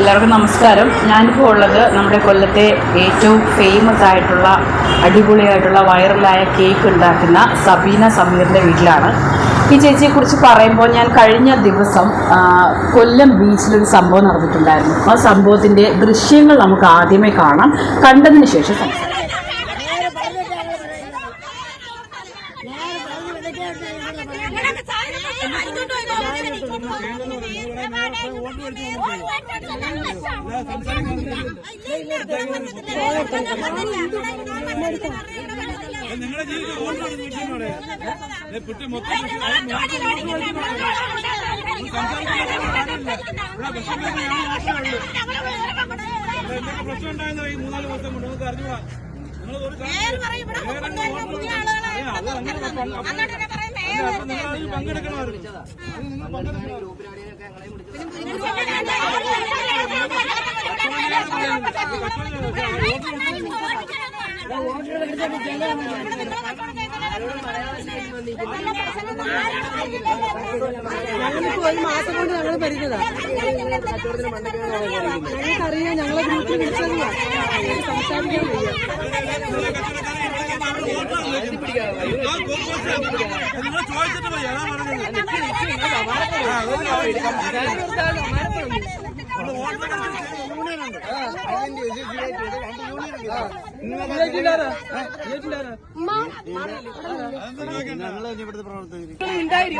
എല്ലാവർക്കും നമസ്കാരം. ഞാനിപ്പോൾ ഉള്ളത് നമ്മുടെ കൊല്ലത്തെ ഏറ്റവും ഫേമസ് ആയിട്ടുള്ള അടിപൊളിയായിട്ടുള്ള വൈറലായ കേക്ക് ഉണ്ടാക്കുന്ന സബീന സമീറിന്റെ വീട്ടിലാണ്. ഈ ചേച്ചിയെക്കുറിച്ച് പറയുമ്പോൾ ഞാൻ കഴിഞ്ഞ ദിവസം കൊല്ലം ബീച്ചിലൊരു സംഭവം നടന്നിട്ടുണ്ടായിരുന്നു. ആ സംഭവത്തിന്റെ ദൃശ്യങ്ങൾ നമുക്ക് ആദ്യമേ കാണാം. കണ്ടതിന് ശേഷം സംസാരിക്കാം. നിങ്ങളുടെ ജീവിതം ഓർമ്മ നിൽക്കുന്നോടെ പുട്ടി മൊത്തം എന്തൊക്കെ പ്രശ്നം ഉണ്ടായെന്ന് ഈ മൂന്നാൽ ദിവസം കൊണ്ട് നമുക്ക് അറിഞ്ഞുകൂടാ നിങ്ങൾ ഒരു പങ്കെടുക്കണമായിരുന്നു അത് നിങ്ങൾ പങ്കെടുക്കണം ഞങ്ങളിപ്പോ ഒരു മാസം കൊണ്ട് ഞങ്ങൾ വരുന്നതാ ഞങ്ങൾക്കറിയാം ഞങ്ങളെ ഗ്രൂപ്പിൽ വിളിച്ചതാണ് സംസാരിക്കാൻ വയ്യ. ചോദിച്ചിട്ട് പോയി അതാ പറഞ്ഞത്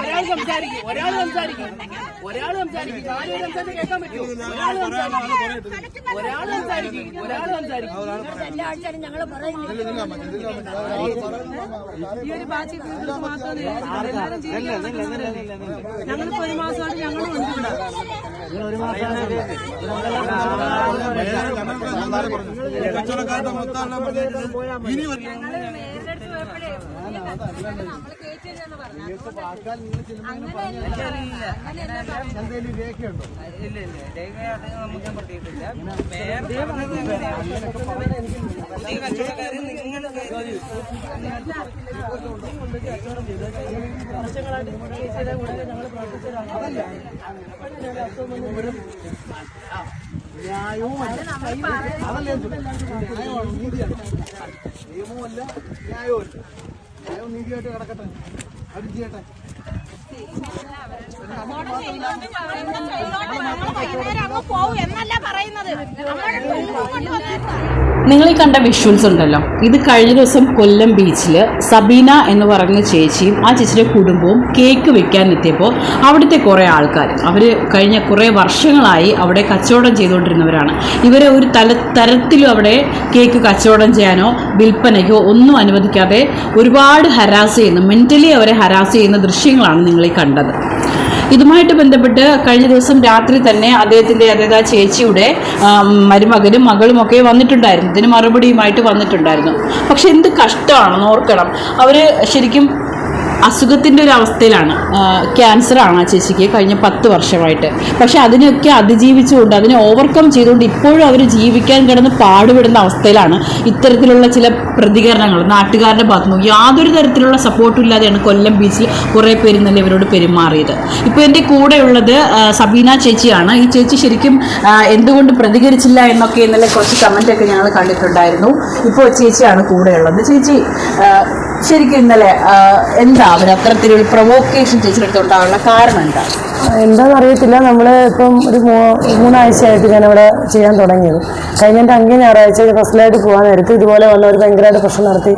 ഒരാൾ സംസാരിക്കും ഒരാൾ സംസാരിക്കും ഒരാൾ സംസാരിക്കും നാല് സംസാരിച്ച് കേൾക്കാൻ പറ്റുമോ ഒരാൾ സംസാരിക്കും ഒരാൾ സംസാരിക്കും ഒരാൾ സംസാരിക്കും ഈ ഒരു ബാച്ച് മാത്രമേ എല്ലാവരും ഞങ്ങളിപ്പോ ഒരു മാസമായിട്ട് ഞങ്ങളും ഉണ്ട് ഇവിടെ. കച്ചവടക്കാരുടെ മൊത്തം ഇനി ഒരു നിയമവുമല്ല ന്യായവുമല്ല ന്യായവും നീതിയായിട്ട് കിടക്കട്ടെ അല്ല. ചെയ്യട്ടെ പോകും എന്നല്ല പറയുന്നത് നമ്മുടെ കൊണ്ടുവന്നിരുന്നു നിങ്ങൾ ഈ കണ്ട വിഷ്വൽസ് ഉണ്ടല്ലോ. ഇത് കഴിഞ്ഞ ദിവസം കൊല്ലം ബീച്ചിൽ സബീന എന്ന് പറഞ്ഞ ചേച്ചിയും ആ ചേച്ചിയുടെ കുടുംബവും കേക്ക് വെക്കാൻ എത്തിയപ്പോൾ അവിടുത്തെ കുറേ ആൾക്കാർ അവർ കഴിഞ്ഞ കുറേ വർഷങ്ങളായി അവിടെ കച്ചവടം ചെയ്തുകൊണ്ടിരുന്നവരാണ്. ഇവരെ ഒരു തല തരത്തിലും അവിടെ കേക്ക് കച്ചവടം ചെയ്യാനോ വിൽപ്പനയ്ക്കോ ഒന്നും അനുവദിക്കാതെ ഒരുപാട് ഹരാസ് ചെയ്യുന്ന മെന്റലി അവരെ ഹരാസ് ചെയ്യുന്ന ദൃശ്യങ്ങളാണ് നിങ്ങൾ ഈ കണ്ടത്. ഇതുമായിട്ട് ബന്ധപ്പെട്ട് കഴിഞ്ഞ ദിവസം രാത്രി തന്നെ അദ്ദേഹത്തിന്റെ അതായത് ആ ചേച്ചിയുടെ മരുമകനും മകളും ഒക്കെ വന്നിട്ടുണ്ടായിരുന്നു. ഇതിന് മറുപടിയുമായിട്ട് വന്നിട്ടുണ്ടായിരുന്നു. പക്ഷെ എന്ത് കഷ്ടമാണെന്ന് ഓർക്കണം. അവർ ശരിക്കും അസുഖത്തിന്റെ ഒരു അവസ്ഥയിലാണ്. ക്യാൻസറാണ് ആ ചേച്ചിക്ക് കഴിഞ്ഞ പത്ത് വർഷമായിട്ട്. പക്ഷെ അതിനെയൊക്കെ അതിജീവിച്ചുകൊണ്ട് അതിനെ ഓവർകം ചെയ്തുകൊണ്ട് ഇപ്പോഴും അവർ ജീവിക്കാൻ കിടന്ന് പാടുപെടുന്ന അവസ്ഥയിലാണ് ഇത്തരത്തിലുള്ള ചില പ്രതികരണങ്ങൾ. നാട്ടുകാരുടെ ഭാഗത്തു യാതൊരു തരത്തിലുള്ള സപ്പോർട്ടും ഇല്ലാതെയാണ് കൊല്ലം ബീച്ചിൽ കുറേ പേര് ഇന്നലെ ഇവരോട് പെരുമാറിയത്. ഇപ്പോൾ എന്റെ കൂടെയുള്ളത് സബീന ചേച്ചിയാണ്. ഈ ചേച്ചി ശരിക്കും എന്തുകൊണ്ട് പ്രതികരിച്ചില്ല എന്നൊക്കെ ഇന്നലെ കുറച്ച് കമന്റൊക്കെ ഞങ്ങൾ കണ്ടിട്ടുണ്ടായിരുന്നു. ഇപ്പോൾ ചേച്ചിയാണ് കൂടെയുള്ളത്. ചേച്ചി ശരിക്കും ഇന്നലെ എന്താ അത്തരത്തിലൊരു പ്രൊവോക്കേഷൻ ചേച്ചിയുടെ അടുത്തുണ്ടാകാനുള്ള കാരണം എന്താ? എന്താണെന്ന് അറിയത്തില്ല നമ്മൾ ഇപ്പം ഒരു മൂന്നാഴ്ചയായിട്ട് ഞാൻ അവിടെ ചെയ്യാൻ തുടങ്ങിയത്. കഴിഞ്ഞ അങ്ങനെ അങ്ങേ ഞായറാഴ്ച ഫസ്റ്റിലായിട്ട് പോകാൻ നേരത്ത് ഇതുപോലെ വന്ന ഒരു ഭയങ്കരമായിട്ട് പ്രശ്നം നടത്തി.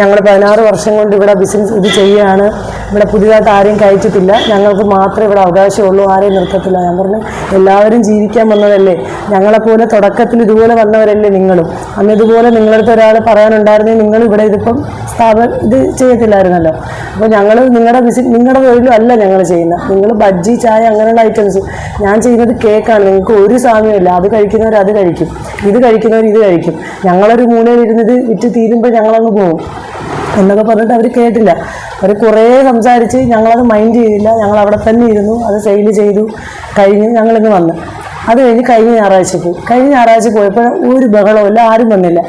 ഞങ്ങൾ പതിനാറ് വർഷം കൊണ്ട് ഇവിടെ ബിസിനസ് ഇത് ചെയ്യുകയാണ്. ഇവിടെ പുതിയതായിട്ട് ആരെയും കയറ്റത്തില്ല ഞങ്ങൾക്ക് മാത്രമേ ഇവിടെ അവകാശമുള്ളൂ ആരെയും നിർത്തത്തില്ല. ഞാൻ പറഞ്ഞു എല്ലാവരും ജീവിക്കാൻ വന്നതല്ലേ. ഞങ്ങളെപ്പോലെ തുടക്കത്തിൽ ഇതുപോലെ വന്നവരല്ലേ നിങ്ങളും. അന്ന് ഇതുപോലെ നിങ്ങളടുത്ത് ഒരാൾ പറയാനുണ്ടായിരുന്നെങ്കിൽ നിങ്ങൾ ഇവിടെ ഇതിപ്പം സ്ഥാപന ഇത് ചെയ്യത്തില്ലായിരുന്നല്ലോ. അപ്പോൾ ഞങ്ങൾ നിങ്ങളുടെ വിസിറ്റ് നിങ്ങളുടെ തൊഴിലും അല്ല ഞങ്ങൾ ചെയ്യുന്നത്. നിങ്ങൾ ബജ്ജി ചായ അങ്ങനെയുള്ള ഐറ്റംസ് ഞാൻ ചെയ്യുന്നത് കേക്കാണ് നിങ്ങൾക്ക് ഒരു സാമ്യമില്ല അത് കഴിക്കുന്നവർ അത് കഴിക്കും. ഇത് കഴിക്കുന്നവർ ഇത് കഴിക്കും. ഞങ്ങളൊരു മൂലയിൽ ഇരുന്നത് വിറ്റ് തീരുമ്പോൾ ഞങ്ങളങ്ങ് പോകും എന്നൊക്കെ പറഞ്ഞിട്ട് അവർ കേട്ടില്ല. അവർ കുറേ സംസാരിച്ച് ഞങ്ങളത് മൈൻഡ് ചെയ്തില്ല. ഞങ്ങൾ അവിടെ തന്നെ ഇരുന്നു അത് സെയിൽ ചെയ്തു. കഴിഞ്ഞ് ഞങ്ങളിന്ന് വന്നു. അത് കഴിഞ്ഞ് കഴിഞ്ഞ ഞായറാഴ്ച പോയി. കഴിഞ്ഞ ഞായറാഴ്ച പോയപ്പോൾ ഒരു ബഹളമില്ല ആരും വന്നില്ല.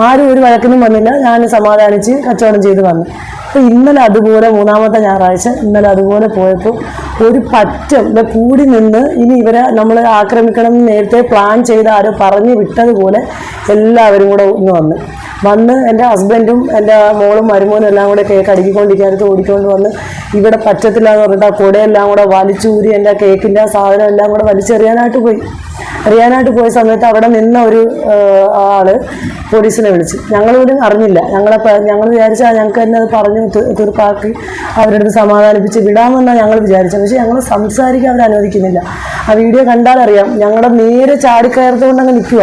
ആരും ഒരു വഴക്കിനും വന്നില്ല. ഞാൻ സമാധാനിച്ച് കച്ചവടം ചെയ്ത് വന്നു. ഇന്നലെ അതുപോലെ മൂന്നാമത്തെ ഞായറാഴ്ച ഇന്നലെ അതുപോലെ പോയപ്പോൾ ഒരു പറ്റം ഇവിടെ കൂടി നിന്ന് ഇനി ഇവരെ നമ്മൾ ആക്രമിക്കണം എന്ന് നേരത്തെ പ്ലാൻ ചെയ്ത് ആരോ പറഞ്ഞു വിട്ടതുപോലെ എല്ലാവരും കൂടെ ഇന്ന് വന്ന്. വന്ന് എന്റെ ഹസ്ബൻഡും എന്റെ മോളും മരുമോനും എല്ലാം കൂടെ കേക്ക് അടുക്കിക്കൊണ്ടിരിക്കാനത്ത് ഓടിക്കൊണ്ട് വന്ന് ഇവിടെ പറ്റത്തില്ല എന്ന് പറഞ്ഞിട്ട് ആ കുടയെല്ലാം കൂടെ വലിച്ചൂരി എന്റെ കേക്കിന്റെ ആ സാധനം എല്ലാം കൂടെ വലിച്ചെറിയാനായിട്ട് പോയി. എറിയാനായിട്ട് പോയ സമയത്ത് അവിടെ നിന്ന ഒരു ആൾ പോലീസിനെ വിളിച്ചു. ഞങ്ങളിവിടെ അറിഞ്ഞില്ല. ഞങ്ങളെ ഞങ്ങൾ വിചാരിച്ചാൽ ഞങ്ങൾക്ക് തന്നെ അത് പറഞ്ഞു തീർപ്പാക്കി അവരുടെ അടുത്ത് സമാധാനിപ്പിച്ച് വിടാമെന്നാണ് ഞങ്ങൾ വിചാരിച്ചത്. പക്ഷേ ഞങ്ങൾ സംസാരിക്കാൻ അവർ അനുവദിക്കുന്നില്ല. ആ വീഡിയോ കണ്ടാലറിയാം ഞങ്ങളുടെ നേരെ ചാടിക്കയർത്തുകൊണ്ട് അങ്ങ് നിൽക്കുക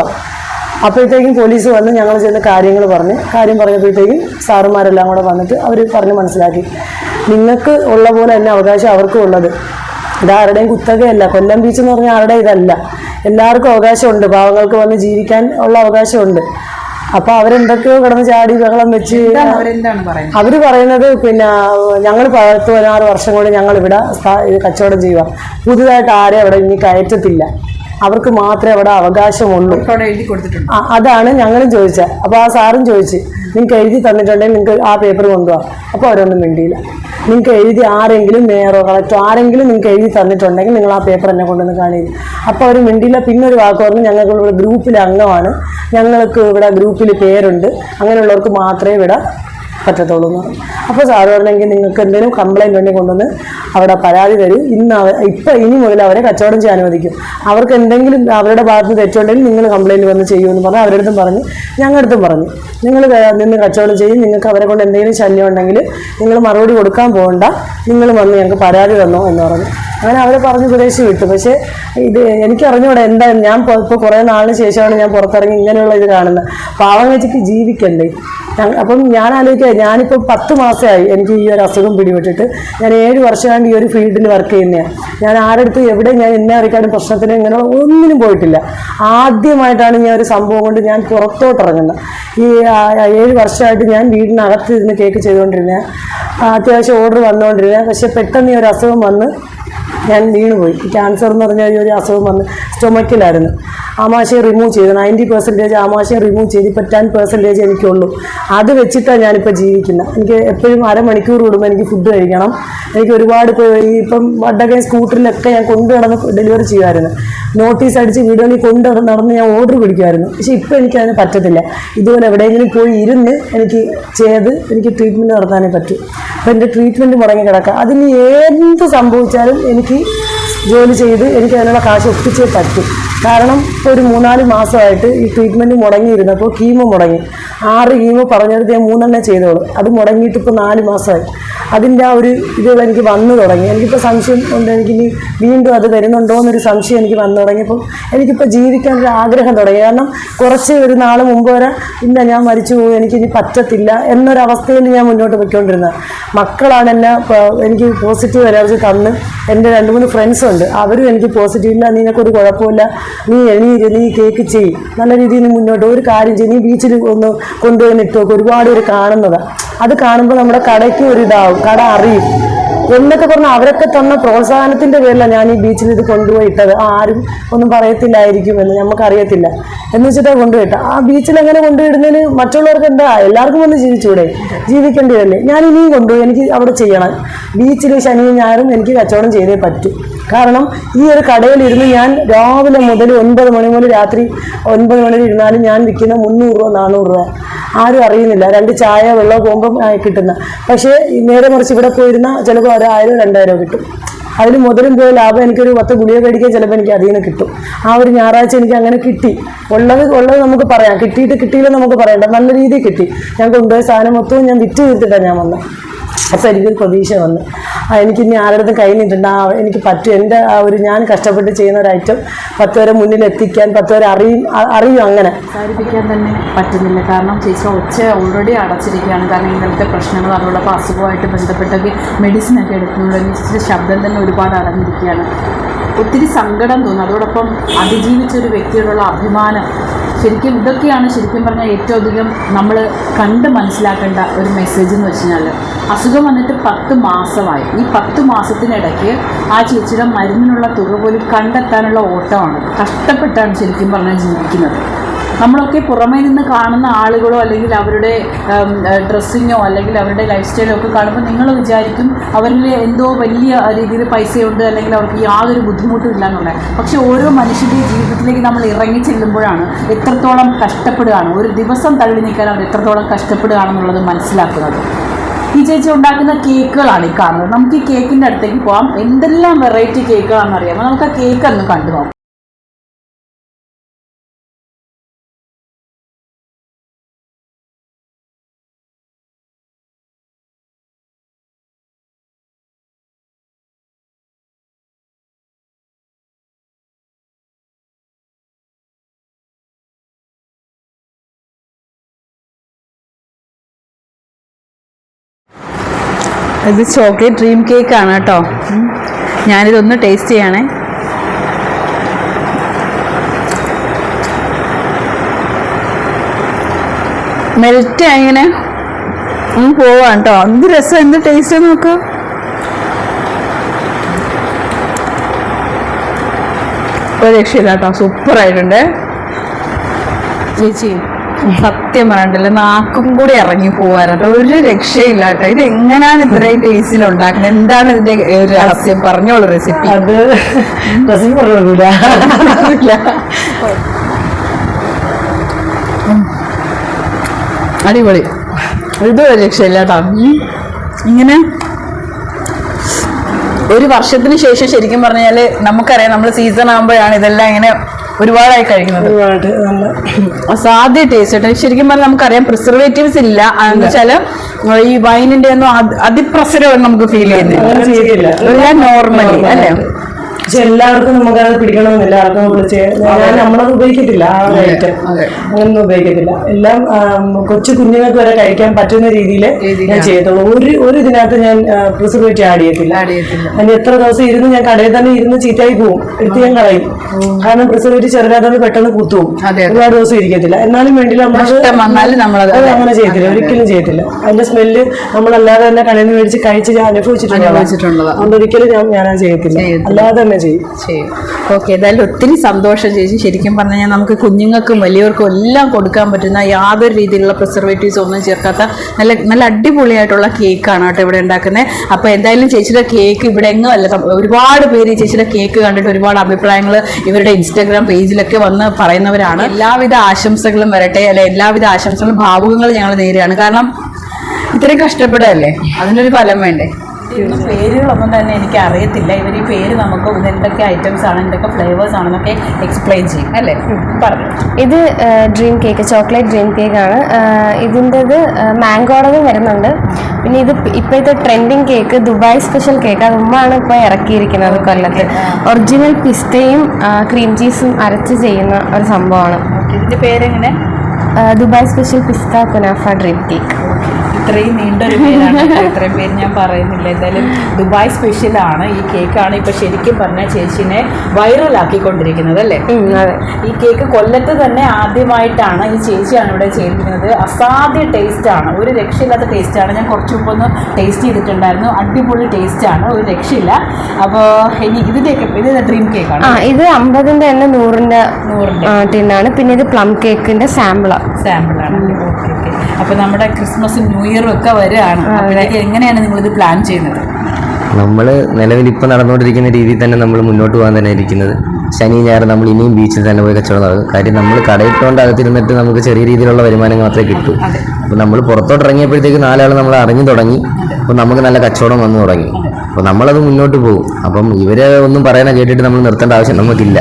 അപ്പോഴത്തേക്കും പോലീസ് വന്ന് ഞങ്ങൾ ചെന്ന് കാര്യങ്ങൾ പറഞ്ഞ് കാര്യം പറഞ്ഞപ്പോഴത്തേക്കും സാറുമാരെല്ലാം കൂടെ വന്നിട്ട് അവർ പറഞ്ഞ് മനസ്സിലാക്കി. നിങ്ങൾക്ക് ഉള്ള പോലെ തന്നെ അവകാശം അവർക്കും ഉള്ളത്. ഇത് ആരുടെയും കുത്തകയല്ല. കൊല്ലം ബീച്ച് എന്ന് പറഞ്ഞാൽ ആരുടെ ഇതല്ല. എല്ലാവർക്കും അവകാശമുണ്ട്. പാവങ്ങൾക്ക് വന്ന് ജീവിക്കാൻ ഉള്ള അവകാശമുണ്ട്. അപ്പൊ അവരെന്തൊക്കെയോ കിടന്ന് ചാടി ബഹളം വെച്ച് അവർ പറയുന്നത് പിന്നെ ഞങ്ങൾ പത്ത് പതിനാറ് വർഷം കൊണ്ട് ഞങ്ങൾ ഇവിടെ കച്ചവടം ചെയ്യുക പുതുതായിട്ട് ആരെയും അവിടെ ഇനി കയറ്റത്തില്ല. അവർക്ക് മാത്രമേ അവിടെ അവകാശമുള്ളൂ. അവിടെ എഴുതി കൊടുത്തിട്ടുണ്ട്. അതാണ് ഞങ്ങളും ചോദിച്ചത് അപ്പോൾ ആ സാറും ചോദിച്ചു നിങ്ങൾക്ക് എഴുതി തന്നിട്ടുണ്ടെങ്കിൽ നിങ്ങൾക്ക് ആ പേപ്പർ കൊണ്ടുപോകാം അപ്പോൾ അവരൊന്നും മിണ്ടിയില്ല. നിങ്ങൾക്ക് എഴുതി ആരെങ്കിലും മേയറോ കളക്ടറോ ആരെങ്കിലും നിങ്ങൾക്ക് എഴുതി തന്നിട്ടുണ്ടെങ്കിൽ നിങ്ങൾ ആ പേപ്പർ എന്നെ കൊണ്ടുവന്ന് കാണിയില്ല അപ്പോൾ അവർ മിണ്ടിയില്ല. പിന്നെ ഒരു വാക്ക് പറഞ്ഞു ഞങ്ങൾക്ക് ഇവിടെ ഗ്രൂപ്പിലെ അംഗമാണ്. ഞങ്ങൾക്ക് ഇവിടെ ഗ്രൂപ്പിൽ പേരുണ്ട്. അങ്ങനെയുള്ളവർക്ക് മാത്രമേ ഇവിടെ പറ്റത്തുള്ളൂ എന്ന് പറഞ്ഞു. അപ്പോൾ സാറ് പറഞ്ഞെങ്കിൽ നിങ്ങൾക്ക് എന്തെങ്കിലും കംപ്ലൈന്റ് ഉണ്ടെങ്കിൽ കൊണ്ടുവന്ന് അവിടെ പരാതി തരും. ഇന്ന് അവർ ഇപ്പം ഇനി മുതൽ അവരെ കച്ചവടം ചെയ്യാൻ അനുവദിക്കും. അവർക്ക് എന്തെങ്കിലും അവരുടെ ഭാഗത്ത് തെറ്റുണ്ടെങ്കിൽ നിങ്ങൾ കംപ്ലൈന്റ് വന്ന് ചെയ്യുമെന്ന് പറഞ്ഞ് അവരുടെ അടുത്തും പറഞ്ഞു ഞങ്ങളുടെ അടുത്തും പറഞ്ഞു. നിങ്ങൾ നിന്ന് കച്ചവടം ചെയ്യും. നിങ്ങൾക്ക് അവരെ കൊണ്ട് എന്തെങ്കിലും ശല്യം ഉണ്ടെങ്കിൽ നിങ്ങൾ മറുപടി കൊടുക്കാൻ പോകണ്ട. നിങ്ങൾ വന്ന് ഞങ്ങൾക്ക് പരാതി തന്നോ എന്ന് പറഞ്ഞു. അങ്ങനെ അവർ പറഞ്ഞ് ഉപദേശം വിട്ടു. പക്ഷേ ഇത് എനിക്ക് അറിഞ്ഞൂടെ എന്താ ഞാൻ ഇപ്പോൾ കുറേ നാളിന് ശേഷമാണ് ഞാൻ പുറത്തിറങ്ങി ഇങ്ങനെയുള്ള ഇത് കാണുന്നത്. പാവങ്ങച്ചിക്ക് ജീവിക്കണ്ടേ? ഞാൻ- അപ്പം ഞാൻ ആലോചിക്കുക ഞാനിപ്പോൾ പത്ത് മാസമായി എനിക്ക് ഈ ഒരു അസുഖം പിടിപെട്ടിട്ട്. ഞാൻ ഏഴ് വർഷമായിട്ട് ഈ ഒരു ഫീൽഡിൽ വർക്ക് ചെയ്യുന്നതാണ് ഞാൻ ആരടുത്ത് എവിടെ ഞാൻ എന്നെ അറിയിക്കാനും പ്രശ്നത്തിന് ഇങ്ങനെ ഒന്നിനും പോയിട്ടില്ല. ആദ്യമായിട്ടാണ് ഞാൻ ഒരു സംഭവം കൊണ്ട് ഞാൻ പുറത്തോട്ട് ഇറങ്ങുന്നത്. ഈ ഏഴ് വർഷമായിട്ട് ഞാൻ വീടിനകത്ത് ഇരുന്ന് കേക്ക് ചെയ്തുകൊണ്ടിരുന്നത് അത്യാവശ്യം ഓർഡർ വന്നുകൊണ്ടിരുന്നത് പക്ഷെ പെട്ടെന്ന് ഈ ഒരു അസുഖം വന്ന് ഞാൻ വീണുപോയി. ക്യാൻസർ എന്ന് പറഞ്ഞ ഒരു അസുഖം വന്ന് സ്റ്റൊമക്കിലായിരുന്നു ആമാശയം റിമൂവ് ചെയ്തു. നയന്റി പെർസെന്റേജ് ആമാശയം റിമൂവ് ചെയ്ത്. ഇപ്പോൾ ടെൻ പെർസെന്റേജ് എനിക്കുള്ളൂ. അത് വെച്ചിട്ടാണ് ഞാനിപ്പോൾ ജീവിക്കുന്നത്. എനിക്ക് എപ്പോഴും അരമണിക്കൂർ കൂടുമ്പോൾ എനിക്ക് ഫുഡ് കഴിക്കണം. എനിക്ക് ഒരുപാട് ഇപ്പം വണ്ടകയും സ്കൂട്ടറിലൊക്കെ ഞാൻ കൊണ്ടു നടന്ന് ഡെലിവറി ചെയ്യുമായിരുന്നു. നോട്ടീസ് അടിച്ച് വീടുകളിൽ കൊണ്ടു നടന്ന് ഞാൻ ഓർഡർ പിടിക്കുമായിരുന്നു. പക്ഷേ ഇപ്പോൾ എനിക്കതിന് പറ്റത്തില്ല. ഇതുപോലെ എവിടെയെങ്കിലും പോയി ഇരുന്ന് എനിക്ക് ചെയ്ത് എനിക്ക് ട്രീറ്റ്മെന്റ് നടത്താനേ പറ്റൂ. അപ്പോൾ എന്റെ ട്രീറ്റ്മെന്റ് മുടങ്ങി കിടക്കുക. അതിന് എന്ത് സംഭവിച്ചാലും എനിക്ക് ജോലി ചെയ്ത് എനിക്ക് അതിനുള്ള കാശ് ഒപ്പിച്ചേ പറ്റും. കാരണം ഇപ്പോൾ ഒരു മൂന്നാൽ മാസമായിട്ട് ഈ ട്രീറ്റ്മെന്റ് മുടങ്ങിയിരുന്നപ്പോൾ കീമോ മുടങ്ങി. ആറ് കീമോ പറഞ്ഞെടുത്ത് ഞാൻ മൂന്നെണ്ണം ചെയ്തോളൂ. അത് മുടങ്ങിയിട്ട് ഇപ്പോൾ നാല് മാസമായി. അതിന്റെ ആ ഒരു ഇത് എനിക്ക് വന്നു തുടങ്ങി. എനിക്കിപ്പോൾ സംശയം ഉണ്ട്. എനിക്കിനി വീണ്ടും അത് വരുന്നുണ്ടോ എന്നൊരു സംശയം എനിക്ക് വന്നു തുടങ്ങിയപ്പോൾ എനിക്കിപ്പോൾ ജീവിക്കാൻ ഒരു ആഗ്രഹം തുടങ്ങി. കാരണം കുറച്ച് ഒരു നാൾ മുമ്പ് വരെ ഇല്ല ഞാൻ മരിച്ചു പോകും എനിക്കിനി പറ്റത്തില്ല എന്നൊരവസ്ഥയിൽ ഞാൻ മുന്നോട്ട് പോയിക്കൊണ്ടിരുന്നത്. മക്കളാണ് എന്നെ എനിക്ക് പോസിറ്റീവ് എനർജി തന്ന് എന്റെ രണ്ട് മൂന്ന് ഫ്രണ്ട്സ് ഉണ്ട്. അവരും എനിക്ക് പോസിറ്റീവ് ഇല്ല. നിനക്കൊരു കുഴപ്പമില്ല. നീ എണീര് നീ കേക്ക് ചെയ്യും. നല്ല രീതിയിൽ മുന്നോട്ട് ഒരു കാര്യം ചെയ്യും. നീ ബീച്ചിൽ ഒന്ന് കൊണ്ടുപോയി നിട്ടോക്ക് ഒരുപാട് പേര് കാണുന്നതാണ് അത് കാണുമ്പോൾ നമ്മുടെ കടയ്ക്ക് ഒരു ഇതാവും കട അറിയും. എന്നൊക്കെ പറഞ്ഞാൽ അവരൊക്കെ തന്ന പ്രോത്സാഹനത്തിന്റെ പേരിലാണ് ഞാൻ ഈ ബീച്ചിൽ ഇത് കൊണ്ടുപോയി ഇട്ടത് ആരും ഒന്നും പറയത്തില്ലായിരിക്കും എന്ന് നമുക്കറിയത്തില്ല. എന്ന് വെച്ചിട്ടാണ് കൊണ്ടുപോയിട്ട് ആ ബീച്ചിൽ അങ്ങനെ കൊണ്ടുപോയിടുന്നതിന് മറ്റുള്ളവർക്ക് എന്താ എല്ലാവർക്കും ഒന്ന് ജീവിച്ചൂടെ? ജീവിക്കേണ്ടി വരില്ലേ? ഞാൻ ഇനിയും കൊണ്ടുപോയി എനിക്ക് അവിടെ ചെയ്യണം. ബീച്ചിൽ ശനിയും ഞായറും എനിക്ക് കച്ചവടം ചെയ്തേ പറ്റൂ. കാരണം ഈ ഒരു കടയിൽ കടയിലിരുന്ന് ഞാൻ രാവിലെ മുതൽ ഒൻപത് മണി മുതൽ രാത്രി ഒൻപത് മണി ഇരുന്നാലും ഞാൻ വിൽക്കുന്ന മുന്നൂറ് രൂപ നാനൂറ് രൂപ. ആരും അറിയുന്നില്ല. രണ്ട് ചായ വെള്ളം പോകുമ്പം കിട്ടുന്ന. പക്ഷേ നേരെ മറിച്ച് ഇവിടെ പോയിരുന്ന ചിലപ്പോൾ ഒരു ആയിരം രണ്ടായിരം കിട്ടും. അതിൽ മുതലും പോയ ലാഭം എനിക്കൊരു പത്ത് ഗുളിക മേടിക്കാൻ ചിലപ്പോൾ എനിക്ക് അതിൽ നിന്ന് കിട്ടും. ആ ഒരു ഞായറാഴ്ച എനിക്ക് അങ്ങനെ കിട്ടി. ഉള്ളത് ഉള്ളത് നമുക്ക് പറയാം. കിട്ടിയിട്ട് കിട്ടിയില്ല നമുക്ക് പറയണ്ട. നല്ല രീതിയിൽ കിട്ടി. ഞാൻ കൊണ്ടുപോയ സാധനം മൊത്തവും ഞാൻ വിറ്റ് തീർത്തിട്ടാണ് ഞാൻ വന്നത്. അപ്പോൾ എനിക്കൊരു പ്രതീക്ഷ വന്നു. എനിക്ക് ഇനി ആരുടെ കൈ നിന്നിട്ടുണ്ട് ആ എനിക്ക് പറ്റും. എന്റെ ആ ഒരു ഞാൻ കഷ്ടപ്പെട്ട് ചെയ്യുന്ന ഒരു ഐറ്റം പത്ത് പേരെ മുന്നിൽ എത്തിക്കാൻ പത്ത് പേരെ അറിയും അറിയും അങ്ങനെ. സംസാരിപ്പിക്കാൻ തന്നെ പറ്റുന്നില്ല. കാരണം ചേച്ചി ഒച്ച ഓൾറെഡി അടച്ചിരിക്കുകയാണ്. കാരണം ഇങ്ങനത്തെ പ്രശ്നങ്ങൾ അതോടൊപ്പം അസുഖമായിട്ട് ബന്ധപ്പെട്ടൊക്കെ മെഡിസിൻ ഒക്കെ എടുക്കുന്നുണ്ട് ചേച്ചിയുടെ ശബ്ദം തന്നെ ഒരുപാട് അടഞ്ഞിരിക്കുകയാണ്. ഒത്തിരി സങ്കടം തോന്നുന്നു. അതോടൊപ്പം അതിജീവിച്ച ഒരു വ്യക്തിയോടുള്ള അഭിമാനം ശരിക്കും ഇതൊക്കെയാണ് ശരിക്കും പറഞ്ഞാൽ ഏറ്റവും അധികം നമ്മൾ കണ്ട് മനസ്സിലാക്കേണ്ട ഒരു മെസ്സേജ് എന്ന് വെച്ച് കഴിഞ്ഞാൽ അസുഖം വന്നിട്ട് പത്ത് മാസമായി. ഈ പത്ത് മാസത്തിനിടയ്ക്ക് ആ ചേച്ചിയുടെ മരുന്നിനുള്ള തുക പോലും കണ്ടെത്താനുള്ള ഓട്ടമാണ്. കഷ്ടപ്പെട്ടാണ് ശരിക്കും പറഞ്ഞാൽ ജീവിക്കുന്നത്. നമ്മളൊക്കെ പുറമേ നിന്ന് കാണുന്ന ആളുകളോ അല്ലെങ്കിൽ അവരുടെ ഡ്രസ്സിങ്ങോ അല്ലെങ്കിൽ അവരുടെ ലൈഫ് സ്റ്റൈലോ ഒക്കെ കാണുമ്പോൾ നിങ്ങൾ വിചാരിക്കും അവരിൽ എന്തോ വലിയ രീതിയിൽ പൈസയുണ്ട് അല്ലെങ്കിൽ അവർക്ക് യാതൊരു ബുദ്ധിമുട്ടും ഇല്ല എന്നുള്ളത്. പക്ഷെ ഓരോ മനുഷ്യന്റെ ജീവിതത്തിലേക്ക് നമ്മൾ ഇറങ്ങി ചെല്ലുമ്പോഴാണ് എത്രത്തോളം കഷ്ടപ്പെടുകയാണ്. ഒരു ദിവസം തള്ളി നിൽക്കാൻ അവർ എത്രത്തോളം കഷ്ടപ്പെടുകയാണെന്നുള്ളത് മനസ്സിലാക്കുന്നത്. ഈ ചേച്ചി ഉണ്ടാക്കുന്ന കേക്കുകളാണ് ഈ കാണുന്നത്. നമുക്ക് ഈ കേക്കിന്റെ അടുത്തേക്ക് പോകാം എന്തെല്ലാം വെറൈറ്റി കേക്കുകളാണെന്ന് അറിയാമോ? നമുക്ക് ആ കേക്ക് ഒന്ന് കണ്ടു ഇത് ചോക്ലേറ്റ് ഡ്രീം കേക്ക് ആണ് കേട്ടോ. ഞാനിതൊന്ന് ടേസ്റ്റ് ചെയ്യണേ. മെൽറ്റ് ഇങ്ങനെ. ഒന്ന് പോവാണ് കേട്ടോ. എന്ത് രസം എന്ത് ടേസ്റ്റ് നോക്ക്. ഒരു രക്ഷയില്ല കേട്ടോ. സൂപ്പർ ആയിട്ടുണ്ട് ചേച്ചി സത്യം പറയണ്ടല്ലോ നാക്കും കൂടി ഇറങ്ങി പോവാറുണ്ട് ഒരു രക്ഷയില്ല കേട്ടോ ഇത് എങ്ങനെയാണ് ഇത്രയും ടേസ്റ്റിൽ ഉണ്ടാക്കുന്നത്? എന്താണ് ഇതിന്റെ ഒരു രഹസ്യം? പറഞ്ഞോളൂ റെസിപ്പി അത് റെസിപ്പി പറഞ്ഞോളൂല അടിപൊളി. ഇതൊരു രക്ഷയില്ല കേട്ടോ ഇങ്ങനെ ഒരു വർഷത്തിന് ശേഷം ശരിക്കും പറഞ്ഞാൽ നമുക്കറിയാം നമ്മൾ സീസൺ ആകുമ്പോഴാണ് ഇതെല്ലാം ഇങ്ങനെ ഒരുപാടായി കഴിക്കുന്നത് ഒരുപാട് നല്ല അസാധ്യ ടേസ്റ്റ് ശരിക്കും പറഞ്ഞാൽ നമുക്കറിയാം പ്രിസർവേറ്റീവ്സ് ഇല്ല. എന്ന് വെച്ചാൽ ഈ വൈനിന്റെ ഒന്നും അതി- അതിപ്രസരം നമുക്ക് ഫീൽ ചെയ്യുന്നില്ല. നോർമലി അല്ലേ? പക്ഷെ എല്ലാവർക്കും നമുക്ക് അത് പിടിക്കണമെന്നില്ല ആർക്കും നമ്മൾ ഞാൻ നമ്മളത് ഉപയോഗിക്കത്തില്ല ആ ഐറ്റം അങ്ങനൊന്നും ഉപയോഗിക്കത്തില്ല. എല്ലാം കൊച്ചു കുഞ്ഞുങ്ങൾക്ക് വരെ കഴിക്കാൻ പറ്റുന്ന രീതിയിൽ ഞാൻ ചെയ്യത്തുള്ളൂ. ഒരു ഒരു ഇതിനകത്ത് ഞാൻ പ്രിസർവേറ്റ് ആഡ് ചെയ്യത്തില്ല. അതിന് എത്ര ദിവസം ഇരുന്ന് ഞാൻ കടയിൽ തന്നെ ഇരുന്ന് ചീറ്റായി പോവും. എടുത്ത് ഞാൻ കളയും. കാരണം പ്രിസർവേറ്റീവ് ചെറുതായിട്ട് പെട്ടെന്ന് കുത്തുവും. ഒരുപാട് ദിവസം ഇരിക്കത്തില്ല. എന്നാലും വേണ്ടില്ല നമ്മൾ അത് അങ്ങനെ ചെയ്യത്തില്ല. ഒരിക്കലും ചെയ്യത്തില്ല. അതിന്റെ സ്മെല്ല് നമ്മളല്ലാതെ തന്നെ കടയിൽ നിന്ന് മേടിച്ച് കഴിച്ച് ഞാൻ അനുഭവിച്ചിട്ടുള്ളതാണ്. അനുഭവിച്ചിട്ടുള്ളതാ. അതുകൊണ്ട് ഒരിക്കലും ഞാൻ ഞാനത് ചെയ്യത്തില്ല. അല്ലാതെ തന്നെ ചെയ്യും. ചെയ്യും. ഓക്കെ എന്തായാലും ഒത്തിരി സന്തോഷം ചേച്ചി. ശരിക്കും പറഞ്ഞു നമുക്ക് കുഞ്ഞുങ്ങൾക്കും വലിയവർക്കും എല്ലാം കൊടുക്കാൻ പറ്റുന്ന യാതൊരു രീതിയിലുള്ള പ്രിസർവേറ്റീവ്സ് ഒന്നും ചേർക്കാത്ത നല്ല നല്ല അടിപൊളിയായിട്ടുള്ള കേക്കാണ് കേട്ടോ ഇവിടെ ഉണ്ടാക്കുന്നത്. അപ്പോൾ എന്തായാലും ചേച്ചിയുടെ കേക്ക് ഇവിടെ എങ്ങും അല്ല ഒരുപാട് പേര് ചേച്ചിയുടെ കേക്ക് കണ്ടിട്ട് ഒരുപാട് അഭിപ്രായങ്ങൾ ഇവരുടെ ഇൻസ്റ്റാഗ്രാം പേജിലൊക്കെ വന്ന് പറയുന്നവരാണ്. എല്ലാവിധ ആശംസകളും വരട്ടെ അല്ലെ എല്ലാവിധ ആശംസകളും ഭാവുകങ്ങളും ഞങ്ങൾ നേരെയാണ് കാരണം ഇത്രയും കഷ്ടപ്പെടുകയല്ലേ? അതിനൊരു ഫലം വേണ്ടേ? ഇതൊന്നും പേരുകളൊന്നും തന്നെ എനിക്ക് അറിയത്തില്ല. ഇവർ ഈ പേര് നമുക്ക് എന്തൊക്കെ ഐറ്റംസ് ആണ് എന്തൊക്കെ ഫ്ലേവേഴ്സ് ആണെന്നൊക്കെ എക്സ്പ്ലെയിൻ ചെയ്യും അല്ലേ? പറഞ്ഞു. ഇത് dream cake chocolate dream cake ആണ്. ഇതിന്റെത് മാംഗോടതും വരുന്നുണ്ട്. പിന്നെ ഇത് ഇപ്പോഴത്തെ trending cake Dubai special cake അത് ഉമ്മാണ് ഇപ്പോൾ ഇറക്കിയിരിക്കുന്നത് കൊല്ലത്ത്. ഒറിജിനൽ പിസ്തയും ക്രീം ചീസും അരച്ച് ചെയ്യുന്ന ഒരു സംഭവമാണ്. ഇതിന്റെ പേരെങ്ങനെ? ദുബായ് സ്പെഷ്യൽ പിസ്ത കുനാഫ ഡ്രീം കേക്ക് ഇത്രയും നീണ്ടൊരു പേരാണ്. ഇത്രയും പേര് ഞാൻ പറയുന്നില്ല. എന്തായാലും ദുബായ് സ്പെഷ്യലാണ് ഈ കേക്കാണ് ഇപ്പൊ ശരിക്കും പറഞ്ഞ ചേച്ചിനെ വൈറലാക്കിക്കൊണ്ടിരിക്കുന്നത് അല്ലേ? ഈ കേക്ക് കൊല്ലത്ത് തന്നെ ആദ്യമായിട്ടാണ് ഈ ചേച്ചിയാണ് ഇവിടെ ചെയ്തിരിക്കുന്നത്. അസാധ്യ ടേസ്റ്റ് ആണ്. ഒരു രക്ഷയില്ലാത്ത ടേസ്റ്റ് ആണ്. ഞാൻ കുറച്ചു മുമ്പ് ഒന്ന് ടേസ്റ്റ് ചെയ്തിട്ടുണ്ടായിരുന്നു. അടിപൊളി ടേസ്റ്റ് ആണ്. ഒരു രക്ഷയില്ല. അപ്പോൾ ഇനി ഇതിന്റെയൊക്കെ ഇത് ഡ്രീം കേക്കാണ് ആ ഇത് അമ്പതിന്റെ തന്നെ നൂറിന്റെ നൂറിന്റെ. ടിന്നാണ്. പിന്നെ ഇത് പ്ലം കേക്കിന്റെ സാമ്പിളാണ് സാമ്പിളാണ് ഓക്കെ അപ്പോൾ നമ്മുടെ ക്രിസ്മസും ന്യൂ ഇയറും ഒക്കെ വരികയാണ്. അപ്പോഴേക്ക് എങ്ങനെയാണ് നിങ്ങളിത് പ്ലാൻ ചെയ്യുന്നത്? നമ്മൾ നിലവിൽ ഇപ്പം നടന്നുകൊണ്ടിരിക്കുന്ന രീതിയിൽ തന്നെ നമ്മൾ മുന്നോട്ട് പോകാൻ തന്നെ ഇരിക്കുന്നത്. ശനി ഞായർ നമ്മൾ ഇനിയും ബീച്ചിൽ തന്നെ പോയി കച്ചവടം നടക്കും. കാര്യം നമ്മൾ കടയിട്ടുകൊണ്ട് അകത്തിരുന്നിട്ട് നമുക്ക് ചെറിയ രീതിയിലുള്ള വരുമാനം മാത്രമേ കിട്ടൂ. അപ്പോൾ നമ്മൾ പുറത്തോട്ട് ഇറങ്ങിയപ്പോഴത്തേക്ക് നാലാൾ നമ്മൾ അറിഞ്ഞു തുടങ്ങി. അപ്പോൾ നമുക്ക് നല്ല കച്ചവടം വന്നു തുടങ്ങി. അപ്പോൾ നമ്മളത് മുന്നോട്ട് പോകും. അപ്പം ഇവരെ ഒന്നും പറയാൻ കേട്ടിട്ട് നമ്മൾ നിർത്തേണ്ട ആവശ്യം നമുക്കില്ല.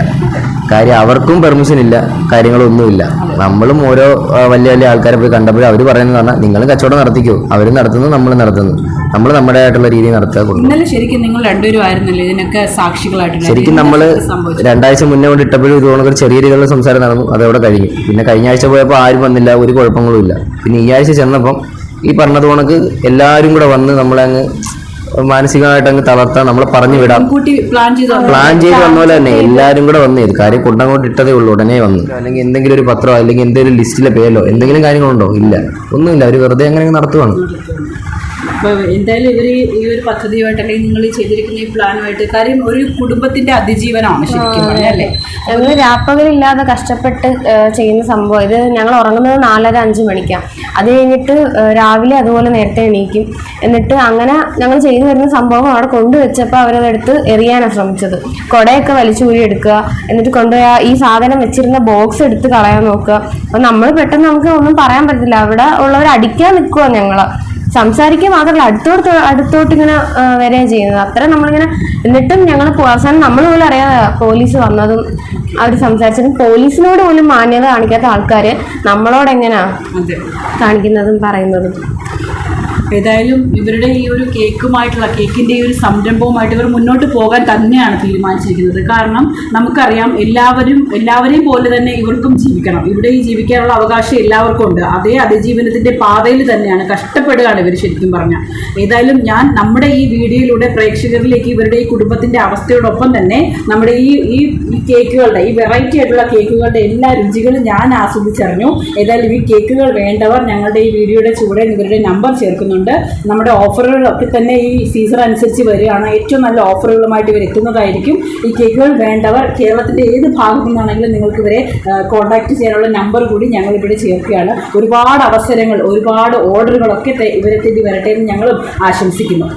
കാര്യം അവർക്കും പെർമിഷൻ ഇല്ല കാര്യങ്ങളൊന്നുമില്ല. നമ്മളും ഓരോ വലിയ വലിയ ആൾക്കാരെ പോയി കണ്ടപ്പോഴും അവർ പറയുന്നത് പറഞ്ഞാൽ നിങ്ങളും കച്ചവടം നടത്തിക്കോ. അവരും നടത്തുന്നു നമ്മൾ നടത്തുന്നു. നമ്മൾ നമ്മുടെ ആയിട്ടുള്ള രീതി നടത്തുക ഇന്നലെ ശരിക്കും നിങ്ങൾ രണ്ടുപേരും ആയിരുന്നല്ലോ ഇതിനൊക്കെ സാക്ഷികളായിട്ട് ശരിക്കും നമ്മൾ രണ്ടാഴ്ച മുന്നേ കൊണ്ട് ഇട്ടപ്പോഴും ഇതുകൊണ്ട് ഒരു ചെറിയ രീതിയിലുള്ള സംസാരം നടന്നു അതവിടെ കഴിഞ്ഞു. പിന്നെ കഴിഞ്ഞ ആഴ്ച പോയപ്പോൾ ആരും വന്നില്ല ഒരു കുഴപ്പങ്ങളും ഇല്ല. പിന്നെ ഈ ആഴ്ച ചെന്നപ്പം ഈ പറഞ്ഞത് കണക്ക് എല്ലാവരും കൂടെ വന്ന് നമ്മളെ അങ്ങ് മാനസികമായിട്ട് അങ്ങ് തളർത്താൻ നമ്മളെ പറഞ്ഞു വിടാം. പ്ലാൻ ചെയ്ത് വന്ന? പോലെ തന്നെ എല്ലാവരും കൂടെ വന്നു. ഇത് കാര്യം കൊണ്ടങ്ങോട്ട് ഇട്ടതേ ഉള്ളൂ ഉടനെ വന്നു. അല്ലെങ്കിൽ എന്തെങ്കിലും ഒരു പത്രമോ അല്ലെങ്കിൽ എന്തെങ്കിലും ലിസ്റ്റിലെ പേരോ എന്തെങ്കിലും കാര്യങ്ങളുണ്ടോ? ഇല്ല. ഒന്നുമില്ല. അവർ വെറുതെ അങ്ങനെ അങ്ങ് നടത്തുവാണ്. അപ്പോൾ എന്തായാലും ഇവർ ഈ ഒരു പദ്ധതിയുമായിട്ട് അല്ലെങ്കിൽ നിങ്ങൾ ചെയ്തിരിക്കുന്ന ഈ പ്ലാനുമായിട്ട് കാര്യം ഒരു കുടുംബത്തിന്റെ അതിജീവനമാണ് ശരിക്കും അല്ലേ? ഞങ്ങൾ രാപ്പകലില്ലാതെ കഷ്ടപ്പെട്ട് ചെയ്യുന്ന സംഭവം. ഇത് ഞങ്ങൾ ഉറങ്ങുന്നത് നാലര അഞ്ച് മണിക്കാണ് അത് കഴിഞ്ഞിട്ട് രാവിലെ അതുപോലെ നേരത്തെ എണീക്കും. എന്നിട്ട് അങ്ങനെ ഞങ്ങൾ ചെയ്തു വരുന്ന സംഭവം അവിടെ കൊണ്ടുവച്ചപ്പോൾ അവരതെടുത്ത് എറിയാനാണ് ശ്രമിച്ചത്. കുടയൊക്കെ വലിച്ചൂരി എടുക്കുക. എന്നിട്ട് കൊണ്ടുപോയി ഈ സാധനം വെച്ചിരുന്ന ബോക്സ് എടുത്ത് കളയാൻ നോക്കുക. അപ്പം നമ്മൾ പെട്ടെന്ന് നമുക്ക് ഒന്നും പറയാൻ പറ്റില്ല അവിടെ ഉള്ളവർ അടിക്കാൻ നിൽക്കുക ഞങ്ങൾ സംസാരിക്കുക മാത്രമല്ല അടുത്തോട്ട് അടുത്തോട്ട് ഇങ്ങനെ ആ, വരികയും ചെയ്യുന്നത്. അത്ര നമ്മളിങ്ങനെ എന്നിട്ടും ഞങ്ങൾ അവസാനം നമ്മൾ പോലും അറിയാതെ പോലീസ് വന്നതും അവർ സംസാരിച്ചതും പോലീസിനോട് പോലും മാന്യത കാണിക്കാത്ത ആൾക്കാർ നമ്മളോട് എങ്ങനെയാ കാണിക്കുന്നതും പറയുന്നതും. ഏതായാലും ഇവരുടെ ഈ ഒരു കേക്കുമായിട്ടുള്ള കേക്കിന്റെ ഈ ഒരു സംരംഭവുമായിട്ട് ഇവർ മുന്നോട്ട് പോകാൻ തന്നെയാണ് തീരുമാനിച്ചിരിക്കുന്നത്. കാരണം നമുക്കറിയാം എല്ലാവരും എല്ലാവരെയും പോലെ തന്നെ ഇവർക്കും ജീവിക്കണം. ഇവിടെ ഈ ജീവിക്കാനുള്ള അവകാശം എല്ലാവർക്കും ഉണ്ട്. അതേ അതിജീവനത്തിന്റെ പാതയിൽ തന്നെയാണ് കഷ്ടപ്പെടുകയാണ് ഇവർ ശരിക്കും പറഞ്ഞാൽ. ഏതായാലും ഞാൻ നമ്മുടെ ഈ വീഡിയോയിലൂടെ പ്രേക്ഷകരിലേക്ക് ഇവരുടെ ഈ കുടുംബത്തിന്റെ അവസ്ഥയോടൊപ്പം തന്നെ നമ്മുടെ ഈ ഈ കേക്കുകളുടെ ഈ വെറൈറ്റി ആയിട്ടുള്ള കേക്കുകളുടെ എല്ലാ രുചികളും ഞാൻ ആസ്വദിച്ചറിഞ്ഞു. ഏതായാലും ഈ കേക്കുകൾ വേണ്ടവർ ഞങ്ങളുടെ ഈ വീഡിയോയുടെ ചൂടെ ഇവരുടെ നമ്പർ ചേർക്കുന്നുണ്ട് നമ്മുടെ ഓഫറുകളൊക്കെ തന്നെ ഈ സീസൺ അനുസരിച്ച് വരികയാണ്. ഏറ്റവും നല്ല ഓഫറുകളുമായിട്ട് ഇവർ എത്തുന്നതായിരിക്കും. ഈ കേക്കുകൾ വേണ്ടവർ കേരളത്തിന്റെ ഏത് ഭാഗത്തു നിന്നാണെങ്കിലും നിങ്ങൾക്ക് ഇവരെ കോൺടാക്ട് ചെയ്യാനുള്ള നമ്പർ കൂടി ഞങ്ങൾ ഇവിടെ ചേർക്കുകയാണ്. ഒരുപാട് അവസരങ്ങൾ ഒരുപാട് ഓർഡറുകളൊക്കെ ഇവരെ തേടി വരട്ടെ എന്ന് ഞങ്ങളും ആശംസിക്കുന്നു.